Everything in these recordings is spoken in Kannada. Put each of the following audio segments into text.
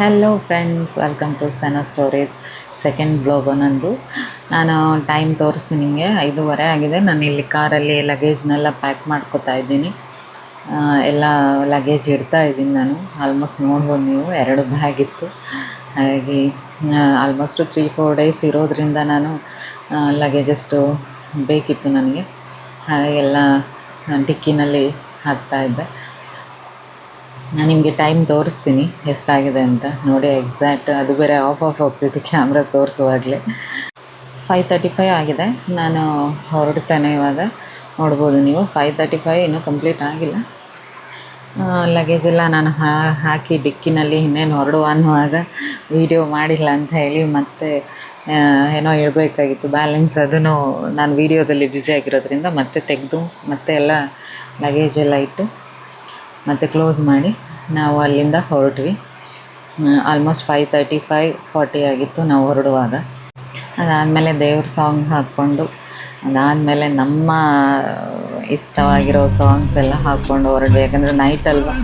ಹಲೋ ಫ್ರೆಂಡ್ಸ್ ವೆಲ್ಕಮ್ ಟು ಸೆನೋ ಸ್ಟೋರೇಜ್ ಸೆಕೆಂಡ್ ಬ್ಲಾಗ್ ನಂದು. ನಾನು ಟೈಮ್ ತೋರಿಸ್ತೀನಿ ನಿಮಗೆ. ಐದೂವರೆ ಆಗಿದೆ. ನಾನು ಇಲ್ಲಿ ಕಾರಲ್ಲಿ ಲಗೇಜ್ನೆಲ್ಲ ಪ್ಯಾಕ್ ಮಾಡ್ಕೋತಾ ಇದ್ದೀನಿ. ಎಲ್ಲ ಲಗೇಜ್ ಇಡ್ತಾ ಇದ್ದೀನಿ ನಾನು. ಆಲ್ಮೋಸ್ಟ್ ನೋಡ್ಬೋದು ನೀವು. ಎರಡು ಬ್ಯಾಗ್ ಇತ್ತು. ಹಾಗಾಗಿ ಆಲ್ಮೋಸ್ಟ್ ತ್ರೀ ಫೋರ್ ಡೇಸ್ ಇರೋದ್ರಿಂದ ನಾನು ಲಗೇಜಷ್ಟು ಬೇಕಿತ್ತು ನನಗೆ. ಹಾಗಾಗಿ ಎಲ್ಲ ಡಿಕ್ಕಿನಲ್ಲಿ ಹಾಕ್ತಾ ಇದ್ದೆ. ನಾನು ನಿಮಗೆ ಟೈಮ್ ತೋರಿಸ್ತೀನಿ ಎಷ್ಟಾಗಿದೆ ಅಂತ. ನೋಡಿ ಎಕ್ಸಾಕ್ಟ್ ಅದು ಬೇರೆ ಆಫ್ ಆಫ್ ಹೋಗ್ತಿತ್ತು ಕ್ಯಾಮ್ರಾ ತೋರಿಸುವಾಗಲೇ. ಫೈವ್ ತರ್ಟಿ ಫೈವ್ ಆಗಿದೆ. ನಾನು ಹೊರಡ್ತೇನೆ ಇವಾಗ. ನೋಡ್ಬೋದು ನೀವು. ಫೈವ್ ತರ್ಟಿ ಫೈವ್ ಇನ್ನೂ ಕಂಪ್ಲೀಟ್ ಆಗಿಲ್ಲ. ಲಗೇಜ್ ಎಲ್ಲ ನಾನು ಹಾ- ಹಾಕಿ ಡಿಕ್ಕಿನಲ್ಲಿ ಇನ್ನೇನು ಹೊರಡುವ ಅನ್ನುವಾಗ ವೀಡಿಯೋ ಮಾಡಿಲ್ಲ ಅಂತ ಹೇಳಿ ಮತ್ತೆ ಏನೋ ಹೇಳಬೇಕಾಗಿತ್ತು. ಬ್ಯಾಲೆನ್ಸ್ ಅದನ್ನು ನಾನು ವೀಡಿಯೋದಲ್ಲಿ ಬ್ಯುಸಿ ಆಗಿರೋದ್ರಿಂದ ಮತ್ತೆ ತೆಗೆದು, ಮತ್ತೆ ಎಲ್ಲ ಲಗೇಜ್ ಎಲ್ಲ ಇಟ್ಟು ಮತ್ತು ಕ್ಲೋಸ್ ಮಾಡಿ ನಾವು ಅಲ್ಲಿಂದ ಹೊರಟ್ವಿ. Almost five thirty five forty ಆಗಿತ್ತು ನಾವು ಹೊರಡುವಾಗ. ಅದಾದಮೇಲೆ ದೇವ್ರ ಸಾಂಗ್ ಹಾಕ್ಕೊಂಡು, ಅದಾದಮೇಲೆ ನಮ್ಮ ಇಷ್ಟವಾಗಿರೋ ಸಾಂಗ್ಸ್ ಎಲ್ಲ ಹಾಕ್ಕೊಂಡು ಹೊರಡ್ವಿ ಯಾಕಂದರೆ ನೈಟ್ ಅಲ್ವಾ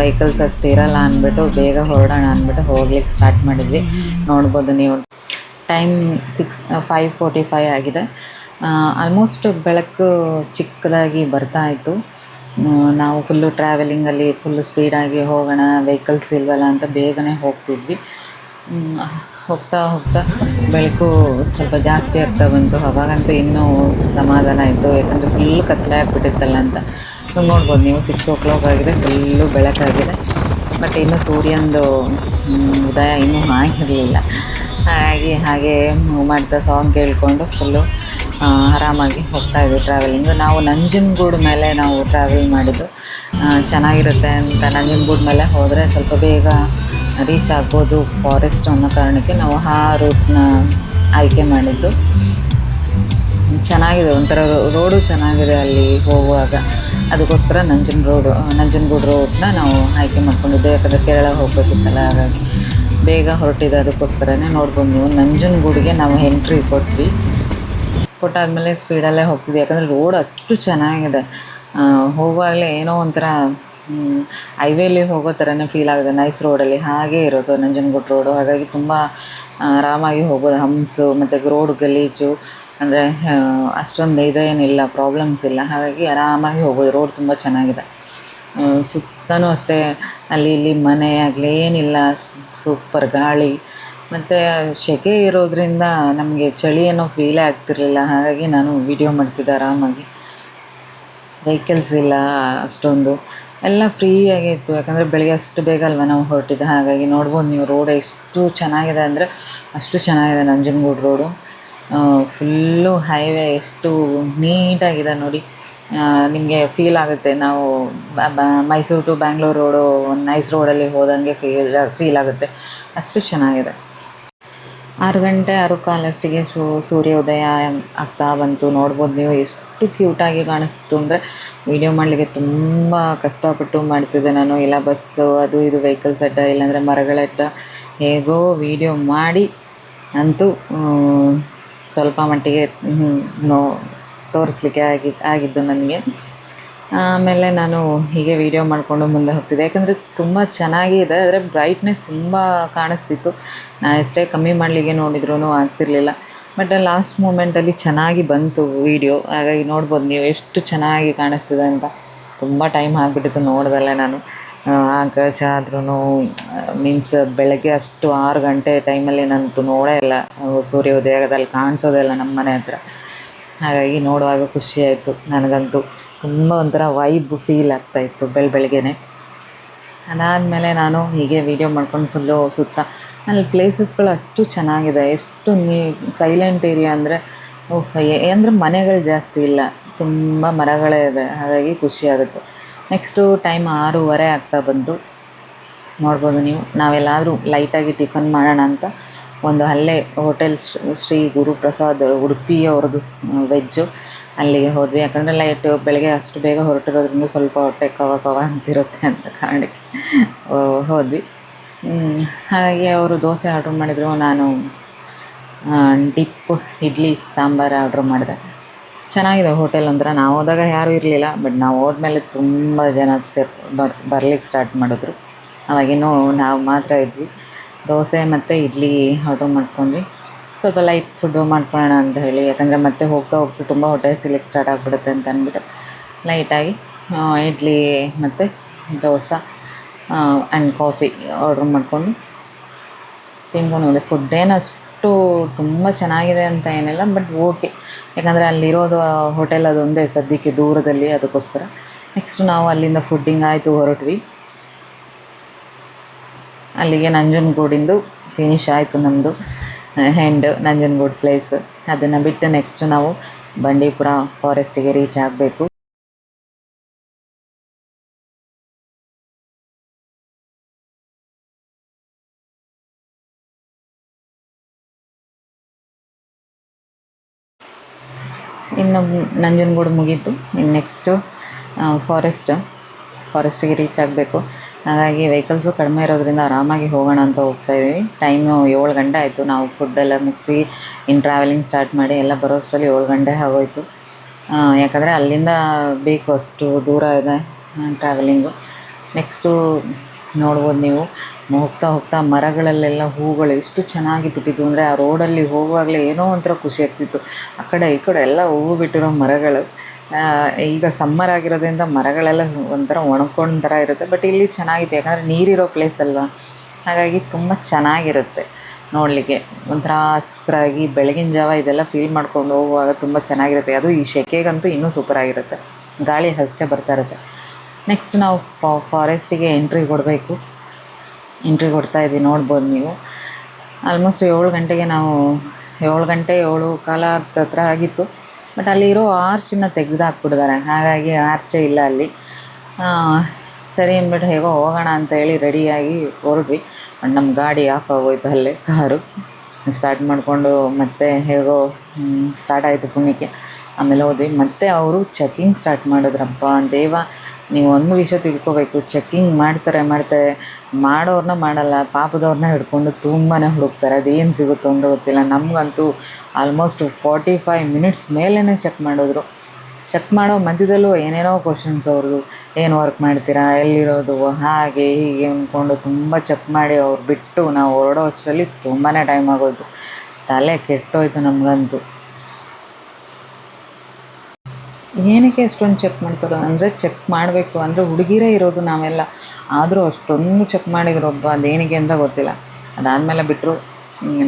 ವೆಹಿಕಲ್ಸ್ ಅಷ್ಟು ಇರಲ್ಲ ಅಂದ್ಬಿಟ್ಟು ಬೇಗ ಹೊರಡೋಣ ಅಂದ್ಬಿಟ್ಟು ಹೋಗ್ಲಿಕ್ಕೆ ಸ್ಟಾರ್ಟ್ ಮಾಡಿದ್ವಿ. ನೋಡ್ಬೋದು ನೀವು. Time six five forty five ಆಗಿದೆ ಆಲ್ಮೋಸ್ಟ್ ಬೆಳಕು ಚಿಕ್ಕದಾಗಿ ಬರ್ತಾ ಇತ್ತು. ನಾವು ಫುಲ್ಲು ಟ್ರಾವೆಲಿಂಗಲ್ಲಿ ಫುಲ್ಲು ಸ್ಪೀಡಾಗಿ ಹೋಗೋಣ ವೆಹಿಕಲ್ಸ್ ಇಲ್ವಲ್ಲ ಅಂತ ಬೇಗನೆ ಹೋಗ್ತಿದ್ವಿ. ಹೋಗ್ತಾ ಹೋಗ್ತಾ ಬೆಳಕು ಸ್ವಲ್ಪ ಜಾಸ್ತಿ ಆಗ್ತಾ ಬಂತು. ಅವಾಗಂತೂ ಇನ್ನೂ ಸಮಾಧಾನ ಆಯಿತು ಯಾಕಂದರೆ ಫುಲ್ಲು ಕತ್ತಲೆ ಆಗಿಬಿಟ್ಟಿತ್ತಲ್ಲ ಅಂತ. ನೋಡ್ಬೋದು ನೀವು ಸಿಕ್ಸ್ ಓ ಕ್ಲಾಕ್ ಆಗಿದೆ ಫುಲ್ಲು ಬೆಳಕಾಗಿದೆ. ಬಟ್ ಇನ್ನೂ ಸೂರ್ಯಂದು ಉದಯ ಇನ್ನೂ ಆಗಿರಲಿಲ್ಲ. ಹಾಗಾಗಿ ಹಾಗೆ ಮಾಡ್ತಾ ಸಾಂಗ್ ಕೇಳಿಕೊಂಡು ಫುಲ್ಲು ಆರಾಮಾಗಿ ಹೋಗ್ತಾ ಇದ್ವಿ ಟ್ರಾವೆಲಿಂಗು ನಾವು ನಂಜನಗೂಡು ಮೇಲೆ ನಾವು ಟ್ರಾವೆಲ್ ಮಾಡಿದ್ದು. ಚೆನ್ನಾಗಿರುತ್ತೆ ಅಂತ ನಂಜನಗೂಡು ಮೇಲೆ ಹೋದರೆ ಸ್ವಲ್ಪ ಬೇಗ ರೀಚ್ ಆಗ್ಬೋದು ಫಾರೆಸ್ಟ್ ಅನ್ನೋ ಕಾರಣಕ್ಕೆ ನಾವು ಆ ರೂಟ್ನ ಆಯ್ಕೆ ಮಾಡಿದ್ದು. ಚೆನ್ನಾಗಿದೆ, ಒಂಥರ ರೋಡು ಚೆನ್ನಾಗಿದೆ ಅಲ್ಲಿ ಹೋಗುವಾಗ. ಅದಕ್ಕೋಸ್ಕರ ನಂಜನ ರೋಡು ನಂಜನಗೂಡು ರೋಡ್ನ ನಾವು ಆಯ್ಕೆ ಮಾಡ್ಕೊಂಡಿದ್ದೆ. ಯಾಕಂದರೆ ಕೇರಳ ಹೋಗ್ಬೇಕಿತ್ತಲ್ಲ, ಹಾಗಾಗಿ ಬೇಗ ಹೊರಟಿದೆ ಅದಕ್ಕೋಸ್ಕರನೇ ನೋಡ್ಕೊಂಡು ನೀವು ನಂಜನಗೂಡಿಗೆ ನಾವು ಎಂಟ್ರಿ ಕೊಟ್ವಿ. ಕೊಟ್ಟಾದ್ಮೇಲೆ ಸ್ಪೀಡಲ್ಲೇ ಹೋಗ್ತಿದ್ದೆ. ಯಾಕಂದರೆ ರೋಡ್ ಅಷ್ಟು ಚೆನ್ನಾಗಿದೆ. ಹೋಗುವಾಗಲೇ ಏನೋ ಒಂಥರ ಹೈವೇಲಿ ಹೋಗೋ ಥರನೇ ಫೀಲ್ ಆಗಿದೆ ನೈಸ್ ರೋಡಲ್ಲಿ ಹಾಗೇ ಇರೋದು ನಂಜನಗೂಡು ರೋಡು ಹಾಗಾಗಿ ತುಂಬ ಆರಾಮಾಗಿ ಹೋಗೋದು ಹಂಪ್ಸು ಮತ್ತು ರೋಡ್ ಗಲೀಜು, ಅಂದರೆ ಅಷ್ಟೊಂದು ಇದೇನಿಲ್ಲ ಪ್ರಾಬ್ಲಮ್ಸ್ ಇಲ್ಲ. ಹಾಗಾಗಿ ಆರಾಮಾಗಿ ಹೋಗೋದು ರೋಡ್ ತುಂಬ ಚೆನ್ನಾಗಿದೆ. ಸುತ್ತಲೂ ಅಷ್ಟೇ ಅಲ್ಲಿ ಇಲ್ಲಿ ಮನೆ ಆಗಲಿ ಏನಿಲ್ಲ. ಸೂಪರ್ ಗಾಳಿ. ಮತ್ತು ಸೆಕೆ ಇರೋದ್ರಿಂದ ನಮಗೆ ಚಳಿ ಏನೋ ಫೀಲೇ ಆಗ್ತಿರಲಿಲ್ಲ. ಹಾಗಾಗಿ ನಾನು ವಿಡಿಯೋ ಮಾಡ್ತಿದ್ದೆ ಆರಾಮಾಗಿ. ವೆಹಿಕಲ್ಸ್ ಇಲ್ಲ ಅಷ್ಟೊಂದು. ಎಲ್ಲ ಫ್ರೀಯಾಗಿ ಇತ್ತು ಯಾಕಂದರೆ ಬೆಳಗ್ಗೆ ಅಷ್ಟು ಬೇಗ ಅಲ್ವ ನಾವು ಹೊರಟಿದ್ದೆ. ಹಾಗಾಗಿ ನೋಡ್ಬೋದು ನೀವು ರೋಡ್ ಎಷ್ಟು ಚೆನ್ನಾಗಿದೆ ಅಂದರೆ ಅಷ್ಟು ಚೆನ್ನಾಗಿದೆ ನಂಜನಗೂಡು ರೋಡು ಫುಲ್ಲು ಹೈವೇ ಎಷ್ಟು ನೀಟಾಗಿದೆ ನೋಡಿ. ನಿಮಗೆ ಫೀಲ್ ಆಗುತ್ತೆ. ನಾವು Mysuru to Bangalore road nice ರೋಡಲ್ಲಿ ಹೋದಂಗೆ ಫೀಲ್ ಫೀಲ್ ಆಗುತ್ತೆ. ಅಷ್ಟು ಚೆನ್ನಾಗಿದೆ. ಆರು ಗಂಟೆ ಆರು ಕಾಲಷ್ಟಿಗೆ ಸೂರ್ಯೋದಯ ಆಗ್ತಾ ಬಂತು. ನೋಡ್ಬೋದು ನೀವು ಎಷ್ಟು ಕ್ಯೂಟಾಗಿ ಕಾಣಿಸ್ತಿತ್ತು ಅಂದರೆ ವೀಡಿಯೋ ಮಾಡಲಿಕ್ಕೆ ತುಂಬ ಕಷ್ಟಪಟ್ಟು ಮಾಡ್ತಿದ್ದೆ ನಾನು. ಇಲ್ಲ ಬಸ್ಸು ಅದು ಇದು ವೆಹಿಕಲ್ಸ್ ಅಡ್ಡ ಇಲ್ಲಾಂದರೆ ಮರಗಳ ಅಡ್ಡ ಹೇಗೋ ವೀಡಿಯೋ ಮಾಡಿ ಅಂತೂ ಸ್ವಲ್ಪ ಮಟ್ಟಿಗೆ ನೋ, ತೋರಿಸ್ಲಿಕ್ಕೆ ಆಗಿ, ಆಗಿದ್ದು ನನಗೆ. ಆಮೇಲೆ ನಾನು ಹೀಗೆ ವೀಡಿಯೋ ಮಾಡಿಕೊಂಡು ಮುಂದೆ ಹೋಗ್ತಿದ್ದೆ. ಯಾಕಂದರೆ ತುಂಬ ಚೆನ್ನಾಗಿದೆ ಆದರೆ ಬ್ರೈಟ್ನೆಸ್ ತುಂಬ ಕಾಣಿಸ್ತಿತ್ತು. ನಾನು ಎಷ್ಟೇ ಕಮ್ಮಿ ಮಾಡಲಿಕ್ಕೆ ನೋಡಿದ್ರೂ ಆಗ್ತಿರ್ಲಿಲ್ಲ. ಬಟ್ ಲಾಸ್ಟ್ ಮೂಮೆಂಟಲ್ಲಿ ಚೆನ್ನಾಗಿ ಬಂತು ವೀಡಿಯೋ ಹಾಗಾಗಿ ನೋಡ್ಬೋದು ನೀವು ಎಷ್ಟು ಚೆನ್ನಾಗಿ ಕಾಣಿಸ್ತಿದೆ ಅಂತ. ತುಂಬ ಟೈಮ್ ಆಗಿಬಿಟ್ಟಿತ್ತು ನೋಡ್ದಲ್ಲೇ ನಾನು. ಆಕಾಶ ಆದ್ರೂ ಮೀನ್ಸ್ ಬೆಳಗ್ಗೆ ಅಷ್ಟು ಆರು ಗಂಟೆ ಟೈಮಲ್ಲಿ ನಂತು ನೋಡೇ ಇಲ್ಲ. ಸೂರ್ಯೋದಯದಲ್ಲಿ ಕಾಣಿಸೋದೇ ಇಲ್ಲ ನಮ್ಮ ಮನೆ ಹತ್ರ. ಹಾಗಾಗಿ ನೋಡುವಾಗ ಖುಷಿ ಆಯಿತು ನನಗಂತೂ. ತುಂಬ ಒಂಥರ ವೈಬ್ ಫೀಲ್ ಆಗ್ತಾಯಿತ್ತು ಬೆಳ, ಬೆಳಗ್ಗೆನೆ. ಅದಾದಮೇಲೆ ನಾನು ಹೀಗೆ ವೀಡಿಯೋ ಮಾಡ್ಕೊಂಡು ಫುಲ್ಲು ಸುತ್ತ, ಅಲ್ಲಿ ಪ್ಲೇಸಸ್ಗಳು ಅಷ್ಟು ಚೆನ್ನಾಗಿದೆ, ಎಷ್ಟು ನೀ ಸೈಲೆಂಟ್ ಏರಿಯಾ ಅಂದರೆ ಅಂದರೆ ಮನೆಗಳು ಜಾಸ್ತಿ ಇಲ್ಲ, ತುಂಬ ಮರಗಳೇ ಇದೆ, ಹಾಗಾಗಿ ಖುಷಿ ಆಗುತ್ತೆ. ನೆಕ್ಸ್ಟು ಟೈಮ್ ಆರೂವರೆ ಆಗ್ತಾ ಬಂತು ನೋಡ್ಬೋದು ನೀವು, ನಾವೆಲ್ಲಾದರೂ ಲೈಟಾಗಿ ಟಿಫನ್ ಮಾಡೋಣ ಅಂತ ಒಂದು ಅಲ್ಲೇ ಹೋಟೆಲ್ ಶ್ರೀ ಗುರುಪ್ರಸಾದ್ ಉಡುಪಿ ಅವ್ರದ್ದು ವೆಜ್ಜು ಅಲ್ಲಿಗೆ ಹೋದ್ವಿ. ಯಾಕಂದರೆ ಲೈಟ್ ಬೆಳಗ್ಗೆ ಅಷ್ಟು ಬೇಗ ಹೊರಟಿರೋದ್ರಿಂದ ಸ್ವಲ್ಪ ಹೊಟ್ಟೆ ಕವ ಕವ ಅಂತಿರುತ್ತೆ ಅಂತ ಕಾರಣಕ್ಕೆ ಹೋದ್ವಿ. ಹಾಗಾಗಿ ಅವರು ದೋಸೆ ಆರ್ಡ್ರ್ ಮಾಡಿದರು. ನಾನು ಡಿಪ್ ಇಡ್ಲಿ, ಸಾಂಬಾರು ಆರ್ಡ್ರ್ ಮಾಡಿದೆ. ಚೆನ್ನಾಗಿದೆ ಹೋಟೆಲ್ ಅಂದ್ರೆ. ನಾವು ಹೋದಾಗ ಯಾರೂ ಇರಲಿಲ್ಲ ಬಟ್ ನಾವು ಹೋದ್ಮೇಲೆ ತುಂಬ ಜನ ಸೇರ್ ಬರ್ ಬರ್ಲಿಕ್ಕೆ ಸ್ಟಾರ್ಟ್ ಮಾಡಿದ್ರು. ಅವಾಗಿನೂ ನಾವು ಮಾತ್ರ ಇದ್ವಿ. ದೋಸೆ ಮತ್ತು ಇಡ್ಲಿ ಆರ್ಡ್ರ್ ಮಾಡ್ಕೊಂಡ್ವಿ. ಸ್ವಲ್ಪ ಲೈಟ್ ಫುಡ್ ಮಾಡ್ಕೊಳ್ಳೋಣ ಅಂತ ಹೇಳಿ. ಯಾಕಂದರೆ ಮತ್ತೆ ಹೋಗ್ತಾ ಹೋಗ್ತಾ ತುಂಬ ಹೊಟ್ಟೆ ಸಿಲಿಕ್ ಸ್ಟಾರ್ಟ್ ಆಗಿಬಿಡುತ್ತೆ ಅಂತ ಅಂದ್ಬಿಟ್ಟು ಲೈಟಾಗಿ ಇಡ್ಲಿ ಮತ್ತು ದೋಸೆ ಆ್ಯಂಡ್ ಕಾಫಿ ಆರ್ಡ್ರ್ ಮಾಡಿಕೊಂಡು ತಿನ್ಕೊಂಡು ಹೋದೆ. ಫುಡ್ ಏನು ಅಷ್ಟು ತುಂಬ ಚೆನ್ನಾಗಿದೆ ಅಂತ ಏನಿಲ್ಲ ಬಟ್ ಓಕೆ ಯಾಕಂದರೆ ಅಲ್ಲಿರೋದು ಹೋಟೆಲ್ ಅದೊಂದೇ ಸದ್ಯಕ್ಕೆ ದೂರದಲ್ಲಿ ಅದಕ್ಕೋಸ್ಕರ. ನೆಕ್ಸ್ಟ್ ನಾವು ಅಲ್ಲಿಂದ ಫುಡ್ಡಿಂಗ್ ಆಯಿತು ಹೊರಟ್ವಿ. ಅಲ್ಲಿಗೆ ನಂಜನಗೂಡಿಂದು ಫಿನಿಶ್ ಆಯಿತು ನಮ್ಮದು ಹೆಂಡ್ ನಂಜನಗೂಡು ಪ್ಲೇಸ್ ಅದನ್ನು ಬಿಟ್ಟು ನೆಕ್ಸ್ಟ್ ನಾವು ಬಂಡೀಪುರ ಫಾರೆಸ್ಟಿಗೆ ರೀಚ್ ಆಗಬೇಕು. ಇನ್ನು ನಂಜನಗೂಡು ಮುಗೀತು. ಇನ್ನು ನೆಕ್ಸ್ಟು ಫಾರೆಸ್ಟ್ ಫಾರೆಸ್ಟಿಗೆ ರೀಚ್ ಆಗಬೇಕು. ಹಾಗಾಗಿ ವೆಹಿಕಲ್ಸು ಕಡಿಮೆ ಇರೋದ್ರಿಂದ ಆರಾಮಾಗಿ ಹೋಗೋಣ ಅಂತ ಹೋಗ್ತಾ ಇದ್ದೀವಿ. ಟೈಮು ಏಳು ಗಂಟೆ ಆಯಿತು. ನಾವು ಫುಡ್ಡೆಲ್ಲ ಮುಗಿಸಿ ಇನ್ನು ಟ್ರಾವೆಲಿಂಗ್ ಸ್ಟಾರ್ಟ್ ಮಾಡಿ ಎಲ್ಲ ಬರೋ ಅಷ್ಟರಲ್ಲಿ ಏಳು ಗಂಟೆ ಆಗೋಯ್ತು. ಯಾಕಂದರೆ ಅಲ್ಲಿಂದ ಬೇಕು ಅಷ್ಟು ದೂರ ಇದೆ ಟ್ರಾವೆಲಿಂಗು ನೆಕ್ಸ್ಟು ನೋಡ್ಬೋದು ನೀವು. ಹೋಗ್ತಾ ಹೋಗ್ತಾ ಮರಗಳಲ್ಲೆಲ್ಲ ಹೂಗಳು ಎಷ್ಟು ಚೆನ್ನಾಗಿ ಬಿಟ್ಟಿದ್ದು ಅಂದರೆ ಆ ರೋಡಲ್ಲಿ ಹೋಗುವಾಗಲೇ ಏನೋ ಒಂಥರ ಖುಷಿ ಆಗ್ತಿತ್ತು. ಆ ಕಡೆ ಈ ಕಡೆ ಎಲ್ಲ ಹೂವು ಬಿಟ್ಟಿರೋ ಮರಗಳು. ಈಗ ಸಮ್ಮರ್ ಆಗಿರೋದ್ರಿಂದ ಮರಗಳೆಲ್ಲ ಒಂಥರ ಒಣಕೊಂಡ ಥರ ಇರುತ್ತೆ. ಬಟ್ ಇಲ್ಲಿ ಚೆನ್ನಾಗಿದೆ, ಯಾಕಂದರೆ ನೀರಿರೋ ಪ್ಲೇಸ್ ಅಲ್ವಾ? ಹಾಗಾಗಿ ತುಂಬ ಚೆನ್ನಾಗಿರುತ್ತೆ ನೋಡಲಿಕ್ಕೆ. ಒಂಥರ ಹಸ್ರಾಗಿ ಬೆಳಗಿನ ಜಾವ ಇದೆಲ್ಲ ಫೀಲ್ ಮಾಡ್ಕೊಂಡು ಹೋಗುವಾಗ ತುಂಬ ಚೆನ್ನಾಗಿರುತ್ತೆ. ಅದು ಈ ಸೆಕೆಗಂತೂ ಇನ್ನೂ ಸೂಪರಾಗಿರುತ್ತೆ ಗಾಳಿ ಅಷ್ಟೇ ಬರ್ತಾ ಇರುತ್ತೆ. ನೆಕ್ಸ್ಟ್ ನಾವು ಫಾರೆಸ್ಟಿಗೆ ಎಂಟ್ರಿ ಕೊಡಬೇಕು. ಎಂಟ್ರಿ ಕೊಡ್ತಾ ಇದ್ದೀವಿ, ನೋಡ್ಬೋದು ನೀವು. ಆಲ್ಮೋಸ್ಟ್ ಏಳು ಗಂಟೆಗೆ ನಾವು, ಏಳು ಗಂಟೆ ಏಳು ಕಾಲ ಹತ್ರ ಆಗಿತ್ತು. ಬಟ್ ಅಲ್ಲಿರೋ ಆರ್ಚನ್ನು ತೆಗೆದು ಹಾಕ್ಬಿಟ್ಟಿದ್ದಾರೆ ಹಾಗಾಗಿ ಆರ್ಚೇ ಇಲ್ಲ ಅಲ್ಲಿ. ಸರಿ ಅಂದ್ಬಿಟ್ಟು ಹೇಗೋ ಹೋಗೋಣ ಅಂತ ಹೇಳಿ ರೆಡಿಯಾಗಿ ಹೊರಡ್ವಿ ಬಟ್ ನಮ್ಮ ಗಾಡಿ ಆಫ್ ಆಗೋಯ್ತು ಅಲ್ಲೇ, ಕಾರು. ಸ್ಟಾರ್ಟ್ ಮಾಡಿಕೊಂಡು ಮತ್ತೆ ಹೇಗೋ ಸ್ಟಾರ್ಟ್ ಆಯಿತು ಪುಣ್ಯಕ್ಕೆ. ಆಮೇಲೆ ಹೋದ್ವಿ. ಮತ್ತೆ ಅವರು ಚೆಕಿಂಗ್ ಸ್ಟಾರ್ಟ್ ಮಾಡಿದ್ರಪ್ಪ. ದೇವ ನೀವು ಒಂದು ವಿಷಯ ತಿಳ್ಕೊಬೇಕು ಚೆಕ್ಕಿಂಗ್ ಮಾಡ್ತಾರೆ ಮಾಡ್ತಾರೆ. ಮಾಡೋರನ್ನ ಮಾಡಲ್ಲ, ಪಾಪದವ್ರನ್ನ ಹಿಡ್ಕೊಂಡು ತುಂಬಾ ಹುಡುಕ್ತಾರೆ. ಅದೇನು ಸಿಗುತ್ತೋ ಅಂತ ಗೊತ್ತಿಲ್ಲ. ನಮಗಂತೂ ಆಲ್ಮೋಸ್ಟ್ ಫಾರ್ಟಿ ಫೈವ್ ಮಿನಿಟ್ಸ್ ಮೇಲೇ ಚೆಕ್ ಮಾಡಿದ್ರು. ಚೆಕ್ ಮಾಡೋ ಮಧ್ಯದಲ್ಲೂ ಏನೇನೋ ಕ್ವಶನ್ಸ್ ಅವ್ರದ್ದು. ಏನು ವರ್ಕ್ ಮಾಡ್ತೀರಾ, ಎಲ್ಲಿರೋದು, ಹಾಗೆ ಹೀಗೆ ಅಂದ್ಕೊಂಡು ತುಂಬ ಚೆಕ್ ಮಾಡಿ ಅವ್ರು ಬಿಟ್ಟು ನಾವು ಹೊರಡೋ ಅಷ್ಟರಲ್ಲಿ ತುಂಬಾ ಟೈಮ್ ಆಗೋಯ್ತು. ತಲೆ ಕೆಟ್ಟೋಯ್ತು ನಮಗಂತೂ. ಏನಕ್ಕೆ ಅಷ್ಟೊಂದು ಚೆಕ್ ಮಾಡ್ತಾರೆ? ಅಂದರೆ ಚೆಕ್ ಮಾಡಬೇಕು. ಅಂದರೆ ಹುಡುಗಿರೇ ಇರೋದು ನಾವೆಲ್ಲ. ಆದರೂ ಅಷ್ಟೊಂದು ಚೆಕ್ ಮಾಡಿದ್ರು ಒಬ್ಬ ಅದೇನಿಗೆ ಅಂತ ಗೊತ್ತಿಲ್ಲ. ಅದಾದಮೇಲೆ ಬಿಟ್ಟರು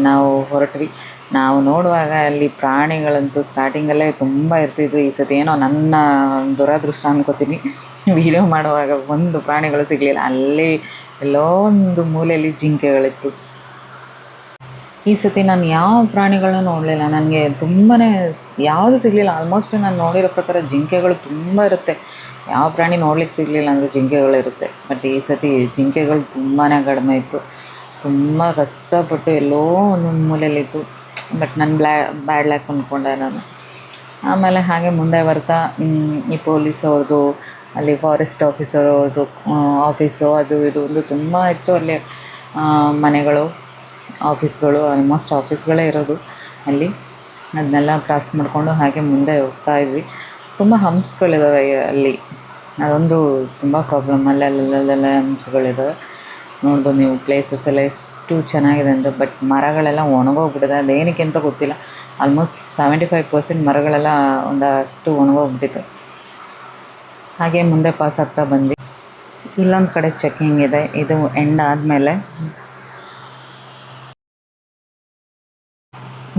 ನಾವು ಹೊರಟ್ವಿ. ನಾವು ನೋಡುವಾಗ ಅಲ್ಲಿ ಪ್ರಾಣಿಗಳಂತೂ ಸ್ಟಾರ್ಟಿಂಗಲ್ಲೇ ತುಂಬ ಇರ್ತಿದ್ವು. ಈ ಸತಿ ಏನೋ ನನ್ನ ದುರದೃಷ್ಟ ಅನ್ಕೋತೀನಿ. ವಿಡಿಯೋ ಮಾಡುವಾಗ ಒಂದು ಪ್ರಾಣಿಗಳು ಸಿಗಲಿಲ್ಲ. ಅಲ್ಲಿ ಎಲ್ಲೋ ಒಂದು ಮೂಲೆಯಲ್ಲಿ ಜಿಂಕೆಗಳಿತ್ತು. ಈ ಸತಿ ನಾನು ಯಾವ ಪ್ರಾಣಿಗಳನ್ನ ನೋಡಲಿಲ್ಲ. ನನಗೆ ತುಂಬಾ ಯಾವುದು ಸಿಗಲಿಲ್ಲ. ಆಲ್ಮೋಸ್ಟ್ ನಾನು ನೋಡಿರೋ ಪ್ರಕಾರ ಜಿಂಕೆಗಳು ತುಂಬ ಇರುತ್ತೆ. ಯಾವ ಪ್ರಾಣಿ ನೋಡ್ಲಿಕ್ಕೆ ಸಿಗಲಿಲ್ಲ ಅಂದರೆ ಜಿಂಕೆಗಳಿರುತ್ತೆ ಬಟ್ ಈ ಸತಿ ಜಿಂಕೆಗಳು ತುಂಬಾ ಕಡಿಮೆ ಇತ್ತು. ತುಂಬ ಕಷ್ಟಪಟ್ಟು ಎಲ್ಲೋ ಒಂದೊಂದು ಮೂಲೆಯಲ್ಲಿತ್ತು. ಬಟ್ ನಾನು ಬ್ಲ್ಯಾ ಬ್ಯಾಡ್ ಲ್ಯಾಕ್ ಅಂದ್ಕೊಂಡೆ ನಾನು. ಆಮೇಲೆ ಹಾಗೆ ಮುಂದೆ ಬರ್ತಾ ಈ ಪೊಲೀಸ್ ಅವ್ರದ್ದು, ಅಲ್ಲಿ ಫಾರೆಸ್ಟ್ ಆಫೀಸರ್ ಅವ್ರದ್ದು ಆಫೀಸು ಅದು ಇದು ಒಂದು ತುಂಬ ಇತ್ತು ಅಲ್ಲಿ ಮನೆಗಳು. ಆಫೀಸ್ಗಳು ಆಲ್ಮೋಸ್ಟ್ ಆಫೀಸ್ಗಳೇ ಇರೋದು ಅಲ್ಲಿ. ಅದನ್ನೆಲ್ಲ ಕ್ರಾಸ್ ಮಾಡಿಕೊಂಡು ಹಾಗೆ ಮುಂದೆ ಹೋಗ್ತಾ ಇದ್ವಿ. ತುಂಬ ಹಂಪ್ಸ್ಗಳಿದ್ದಾವೆ ಅಲ್ಲಿ. ಅದೊಂದು ತುಂಬ ಪ್ರಾಬ್ಲಮ್ ಅಲ್ಲೆಲ್ಲ ಹಂಪ್ಸ್ಗಳಿದ್ದಾವೆ ನೋಡ್ಬೋದು ನೀವು ಪ್ಲೇಸಸ್ ಎಲ್ಲ ಎಷ್ಟು ಚೆನ್ನಾಗಿದೆ ಅಂತ ಬಟ್ ಮರಗಳೆಲ್ಲ ಒಣಗೋಗ್ಬಿಟ್ಟಿದೆ. ಅದೇನಕ್ಕೆ ಅಂತ ಗೊತ್ತಿಲ್ಲ. ಆಲ್ಮೋಸ್ಟ್ ಸೆವೆಂಟಿ ಫೈವ್ ಪರ್ಸೆಂಟ್ ಮರಗಳೆಲ್ಲ ಒಂದಷ್ಟು ಒಣಗೋಗ್ಬಿಟ್ಟಿತ್ತು. ಹಾಗೆ ಮುಂದೆ ಪಾಸ್ ಆಗ್ತಾ ಬಂದು ಇಲ್ಲೊಂದು ಕಡೆ ಚೆಕಿಂಗ್ ಇದೆ. ಇದು ಎಂಡ್ ಆದಮೇಲೆ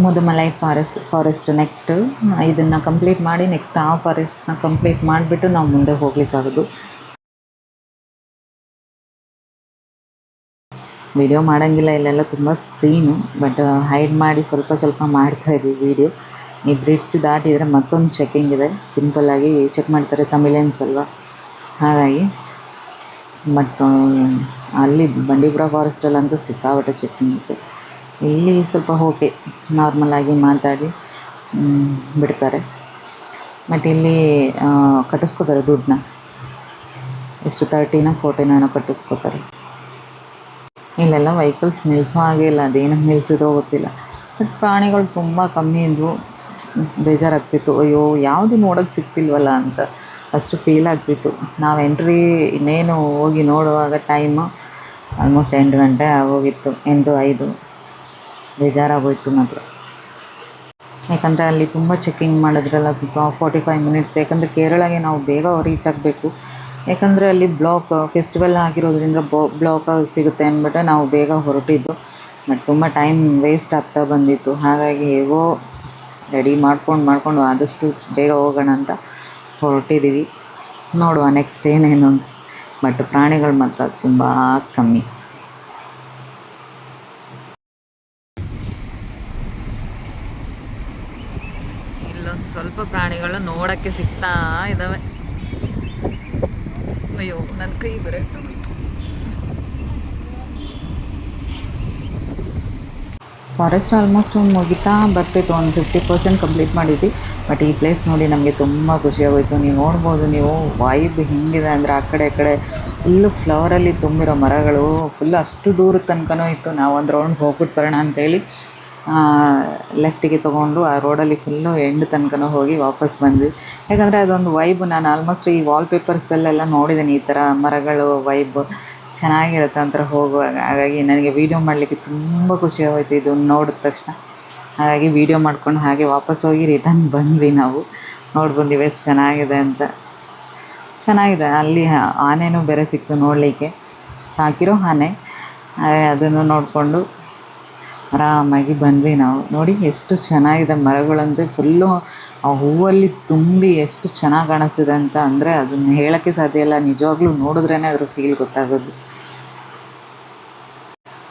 ಮುದುಮಲೈ ಫಾರೆಸ್ಟ್ ಫಾರೆಸ್ಟ್ ನೆಕ್ಸ್ಟ್ ಇದನ್ನು ಕಂಪ್ಲೀಟ್ ಮಾಡಿ ನೆಕ್ಸ್ಟ್ ಆ ಫಾರೆಸ್ಟ್ನ ಕಂಪ್ಲೀಟ್ ಮಾಡಿಬಿಟ್ಟು ನಾವು ಮುಂದೆ ಹೋಗ್ಲಿಕ್ಕಾಗೋದು. ವಿಡಿಯೋ ಮಾಡೋಂಗಿಲ್ಲ, ಇಲ್ಲೆಲ್ಲ ತುಂಬ ಸೀನು ಬಟ್ ಹೈಡ್ ಮಾಡಿ ಸ್ವಲ್ಪ ಸ್ವಲ್ಪ ಮಾಡ್ತಾ ಇದ್ವಿ ವಿಡಿಯೋ ಈ ಬ್ರಿಡ್ಜ್ ದಾಟಿದರೆ ಮತ್ತೊಂದು ಚೆಕಿಂಗ್ ಇದೆ. ಸಿಂಪಲ್ಲಾಗಿ ಚೆಕ್ ಮಾಡ್ತಾರೆ ತಮಿಳಿಯನ್ಸ್ ಅಲ್ವಾ? ಹಾಗಾಗಿ ಬಟ್ ಅಲ್ಲಿ ಬಂಡೀಪುರ ಫಾರೆಸ್ಟಲ್ಲಂತೂ ಸಿಕ್ಕಾಬಟ್ಟೆ ಚೆಕಿಂಗ್ ಇತ್ತು. ಇಲ್ಲಿ ಸ್ವಲ್ಪ ಓಕೆ ನಾರ್ಮಲಾಗಿ ಮಾತಾಡಿ ಬಿಡ್ತಾರೆ. ಮತ್ತು ಇಲ್ಲಿ ಕಟ್ಟಿಸ್ಕೋತಾರೆ ದುಡ್ಡನ್ನ. ಎಷ್ಟು ತರ್ಟಿನ ಫೋರ್ಟಿನ ಕಟ್ಟಿಸ್ಕೋತಾರೆ. ಇಲ್ಲೆಲ್ಲ ವೆಹಿಕಲ್ಸ್ ನಿಲ್ಲಿಸೋ ಹಾಗೆ ಇಲ್ಲ, ಅದೇನಕ್ಕೆ ನಿಲ್ಲಿಸಿದ್ರೋ ಗೊತ್ತಿಲ್ಲ. ಬಟ್ ಪ್ರಾಣಿಗಳು ತುಂಬ ಕಮ್ಮಿ ಇದ್ವು ಬೇಜಾರಾಗ್ತಿತ್ತು. ಅಯ್ಯೋ, ಯಾವುದು ನೋಡೋಕ್ಕೆ ಸಿಗ್ತಿಲ್ವಲ್ಲ ಅಂತ ಅಷ್ಟು ಫೀಲ್ ಆಗ್ತಿತ್ತು. ನಾವು ಎಂಟ್ರಿ ಇನ್ನೇನು ಹೋಗಿ ನೋಡುವಾಗ ಟೈಮು ಆಲ್ಮೋಸ್ಟ್ ಎಂಟು ಗಂಟೆ ಆಗೋಗಿತ್ತು, ಎಂಟು ಐದು. ಬೇಜಾರಾಗೋಯ್ತು ಮಾತ್ರ. ಯಾಕಂದರೆ ಅಲ್ಲಿ ತುಂಬ ಚೆಕ್ಕಿಂಗ್ ಮಾಡಿದ್ರಲ್ಲ ಫಾರ್ಟಿ ಫೈವ್ ಮಿನಿಟ್ಸ್ ಯಾಕಂದರೆ ಕೇರಳಗೆ ನಾವು ಬೇಗ ರೀಚ್ ಆಗಬೇಕು. ಯಾಕಂದರೆ ಅಲ್ಲಿ ಬ್ಲಾಕ್ ಫೆಸ್ಟಿವಲ್ ಆಗಿರೋದ್ರಿಂದ ಬ್ಲಾಕ್ ಸಿಗುತ್ತೆ ಅಂದ್ಬಿಟ್ಟು ನಾವು ಬೇಗ ಹೊರಟಿದ್ದು. ಬಟ್ ತುಂಬ ಟೈಮ್ ವೇಸ್ಟ್ ಆಗ್ತಾ ಬಂದಿತ್ತು. ಹಾಗಾಗಿ ಹೇಗೋ ರೆಡಿ ಮಾಡ್ಕೊಂಡು ಮಾಡ್ಕೊಂಡು ಆದಷ್ಟು ಬೇಗ ಹೋಗೋಣ ಅಂತ ಹೊರಟಿದ್ದೀವಿ. ನೋಡುವ ನೆಕ್ಸ್ಟ್ ಏನೇನು ಅಂತ. ಬಟ್ ಪ್ರಾಣಿಗಳು ಮಾತ್ರ ತುಂಬ ಕಮ್ಮಿ ಇಲ್ಲೊಂದು ಪ್ರಾಣಿಗಳು ನೋಡಕ್ಕೆ ಸಿಗ್ತಾ ಇದಾವೆ. ಅಯ್ಯೋ ನನ್ನ ಕೈ ಬರೆ. ಫಾರೆಸ್ಟ್ ಆಲ್ಮೋಸ್ಟ್ ಮುಗಿತಾ ಬರ್ತಿತ್ತು, ಒಂದು ಫಿಫ್ಟಿ ಪರ್ಸೆಂಟ್ ಕಂಪ್ಲೀಟ್ ಮಾಡಿದ್ವಿ. ಬಟ್ ಈ ಪ್ಲೇಸ್ ನೋಡಿ ನಮಗೆ ತುಂಬ ಖುಷಿಯಾಗೋಯ್ತು ನೀವು ನೋಡ್ಬೋದು, ನೀವು ವೈಬ್ ಹೆಂಗಿದೆ ಅಂದರೆ ಆ ಕಡೆ ಈ ಕಡೆ ಫುಲ್ಲು ಫ್ಲವರಲ್ಲಿ ತುಂಬಿರೋ ಮರಗಳು ಫುಲ್ ಅಷ್ಟು ದೂರದ ತನಕನೂ ಇತ್ತು. ನಾವು ಒಂದು ರೌಂಡ್ ಹೋಗ್ಬಿಟ್ಟು ಬರೋಣ ಅಂತೇಳಿ ಲೆಫ್ಟಿಗೆ ತೊಗೊಂಡು ಆ ರೋಡಲ್ಲಿ ಫುಲ್ಲು ಎಂಡ್ ತನಕನೂ ಹೋಗಿ ವಾಪಸ್ ಬಂದ್ವಿ. ಯಾಕಂದರೆ ಅದೊಂದು ವೈಬ್ ನಾನು ಆಲ್ಮೋಸ್ಟ್ ಈ ವಾಲ್ಪೇಪರ್ಸಲ್ಲೆಲ್ಲ ನೋಡಿದ್ದೀನಿ ಈ ಥರ ಮರಗಳು ವೈಬ್ ಚೆನ್ನಾಗಿರುತ್ತೆ ಅಂತ ಹೋಗುವಾಗ. ಹಾಗಾಗಿ ನನಗೆ ವೀಡಿಯೋ ಮಾಡಲಿಕ್ಕೆ ತುಂಬ ಖುಷಿ ಆಗೋಯ್ತು ಇದು ನೋಡಿದ ತಕ್ಷಣ. ಹಾಗಾಗಿ ವೀಡಿಯೋ ಮಾಡ್ಕೊಂಡು ಹಾಗೆ ವಾಪಸ್ ಹೋಗಿ ರಿಟರ್ನ್ ಬಂದ್ವಿ ನಾವು. ನೋಡಿ ಬಂದಿವಿ, ಎಷ್ಟು ಚೆನ್ನಾಗಿದೆ ಅಂತ. ಚೆನ್ನಾಗಿದೆ, ಅಲ್ಲಿ ಆನೆನೂ ಬೇರೆ ಸಿಕ್ತು ನೋಡಲಿಕ್ಕೆ. ಸಾಕಿರೋ ಆನೆ ಅದನ್ನು ನೋಡಿಕೊಂಡು ಆರಾಮಾಗಿ ಬಂದ್ವಿ ನಾವು. ನೋಡಿ ಎಷ್ಟು ಚೆನ್ನಾಗಿದೆ ಮರಗಳಂತೂ. ಫುಲ್ಲು ಆ ಹೂವಲ್ಲಿ ತುಂಬಿ ಎಷ್ಟು ಚೆನ್ನಾಗಿ ಕಾಣಿಸ್ತಿದೆ ಅಂತ ಅಂದರೆ ಅದನ್ನು ಹೇಳೋಕ್ಕೆ ಸಾಧ್ಯ ಇಲ್ಲ. ನಿಜವಾಗ್ಲೂ ನೋಡಿದ್ರೇ ಅದ್ರ ಫೀಲ್ ಗೊತ್ತಾಗೋದು.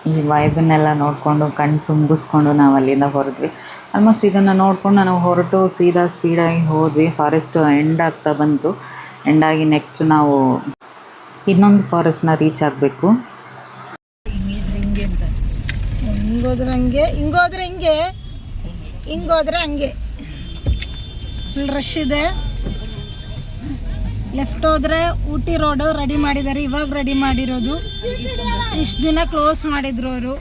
ಈ ವೈಬನ್ನೆಲ್ಲ ನೋಡಿಕೊಂಡು ಕಣ್ಣು ತುಂಬಿಸ್ಕೊಂಡು ನಾವು ಅಲ್ಲಿಂದ ಹೊರಟ್ವಿ. ಆಲ್ಮೋಸ್ಟ್ ಇದನ್ನು ನೋಡಿಕೊಂಡು ನಾವು ಹೊರಟು ಸೀದಾ ಸ್ಪೀಡಾಗಿ ಹೋದ್ವಿ. ಫಾರೆಸ್ಟ್ ಎಂಡ್ ಆಗ್ತಾ ಬಂತು. ಎಂಡಾಗಿ ನೆಕ್ಸ್ಟ್ ನಾವು ಇನ್ನೊಂದು ಫಾರೆಸ್ಟ್ನ ರೀಚ್ ಆಗಬೇಕು. ಹಿಂಗೋದ್ರೆ ಹಂಗೆ, ಹಿಂಗೋದ್ರೆ ಹಿಂಗೆ, ಹಿಂಗೋದ್ರೆ ಹಂಗೆ. ಫುಲ್ ರಶ್ ಇದೆ. ಲೆಫ್ಟ್ ಹೋದ್ರೆ ಊಟಿ ರೋಡು ರೆಡಿ ಮಾಡಿದ್ದಾರೆ ಇವಾಗ ರೆಡಿ ಮಾಡಿರೋದು. ಇಷ್ಟು ದಿನ ಕ್ಲೋಸ್ ಮಾಡಿದ್ರು ಅವರು.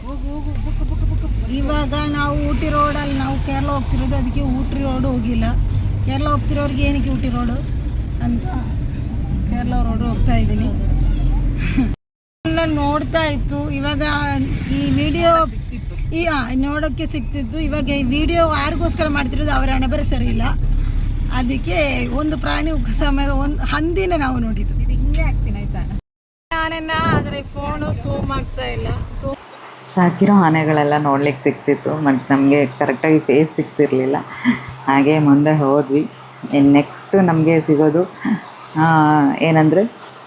ಇವಾಗ ನಾವು ಊಟಿ ರೋಡಲ್ಲಿ ನಾವು ಕೇರಳ ಹೋಗ್ತಿರೋದು, ಅದಕ್ಕೆ ಊಟಿ ರೋಡು ಹೋಗಿಲ್ಲ. ಕೇರಳ ಹೋಗ್ತಿರೋರಿಗೆ ಏನಕ್ಕೆ ಊಟಿ ರೋಡು ಅಂತ ಕೇರಳ ರೋಡು ಹೋಗ್ತಾ ಇದ್ದೀನಿ. ನೋಡ್ತಾ ಇತ್ತು. ಇವಾಗ ಈ ವಿಡಿಯೋ ಈ ಆ, ನೋಡೋಕ್ಕೆ ಸಿಗ್ತಿದ್ದು. ಇವಾಗ ಈ ವಿಡಿಯೋ ಯಾರಿಗೋಸ್ಕರ ಮಾಡ್ತಿರೋದು ಅವರ ಹಣೆ ಬರ ಸರಿ ಇಲ್ಲ. ಅದಕ್ಕೆ ಒಂದು ಪ್ರಾಣಿ ಸಮಯ ಒಂದು ಹಂದಿನ ನಾವು ನೋಡಿದ್ದು. ಹಿಂಗೆ ಆಗ್ತೀನಿ ಆಯ್ತಾ? ನಾನೆನ್ನ ಆದರೆ ಫೋನು ಸೂಮ್ ಆಗ್ತಾ ಇಲ್ಲ. ಸೂ ಸಾಕಿರೋ ಆನೆಗಳೆಲ್ಲ ನೋಡ್ಲಿಕ್ಕೆ ಸಿಗ್ತಿತ್ತು. ಮತ್ತು ನಮಗೆ ಕರೆಕ್ಟಾಗಿ ಫೇಸ್ ಸಿಗ್ತಿರ್ಲಿಲ್ಲ. ಹಾಗೆ ಮುಂದೆ ಹೋದ್ವಿ. ಇನ್ನು ನೆಕ್ಸ್ಟ್ ನಮಗೆ ಸಿಗೋದು ಏನಂದರೆ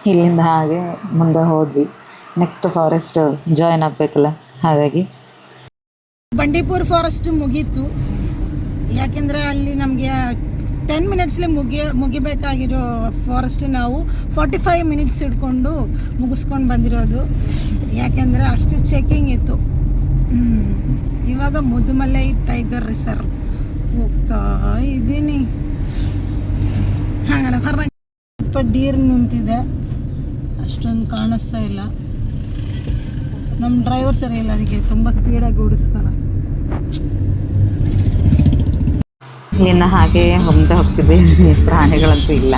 ಇಲ್ಲಿಂದ ಹಾಗೆ ಮುಂದೆ ಹೋದ್ವಿ. ನೆಕ್ಸ್ಟ್ ಫಾರೆಸ್ಟ್ ಜಾಯ್ನ್ ಆಗಬೇಕಲ್ಲ? ಹಾಗಾಗಿ ಬಂಡೀಪುರ್ ಫಾರೆಸ್ಟ್ ಮುಗೀತು. ಯಾಕೆಂದರೆ ಅಲ್ಲಿ ನಮಗೆ ಟೆನ್ ಮಿನಿಟ್ಸ್ಲಿ ಮುಗಿ ಮುಗಿಬೇಕಾಗಿರೋ ಫಾರೆಸ್ಟ್ ನಾವು ಫಾರ್ಟಿ ಫೈವ್ ಮಿನಿಟ್ಸ್ ಇಟ್ಕೊಂಡು ಮುಗಿಸ್ಕೊಂಡು ಬಂದಿರೋದು. ಯಾಕೆಂದರೆ ಅಷ್ಟು ಚೆಕಿಂಗ್ ಇತ್ತು. ಇವಾಗ ಮುದುಮಲೈ ಟೈಗರ್ ರಿಸರ್ವ್ ಹೋಗ್ತಾ ಇದ್ದೀನಿ. ಹಾಗಲ್ಲ ಹೊರ ಸ್ವಲ್ಪ ಡೀರ್ ನಿಂತಿದೆ. ಅಷ್ಟೊಂದು ಕಾಣಿಸ್ತಾ ಇಲ್ಲ. ನಮ್ಮ ಡ್ರೈವರ್ ಸರಿ ಇಲ್ಲ, ಅದಕ್ಕೆ ತುಂಬ ಸ್ಪೀಡಾಗಿ ಓಡಿಸ್ತಾನೆ. ಇಲ್ಲಿಂದ ಹಾಗೆ ಹೋಗ್ತಿದ್ದೆ ಹೋಗ್ತಿದ್ವಿ ಪ್ರಾಣಿಗಳಂತೂ ಇಲ್ಲ.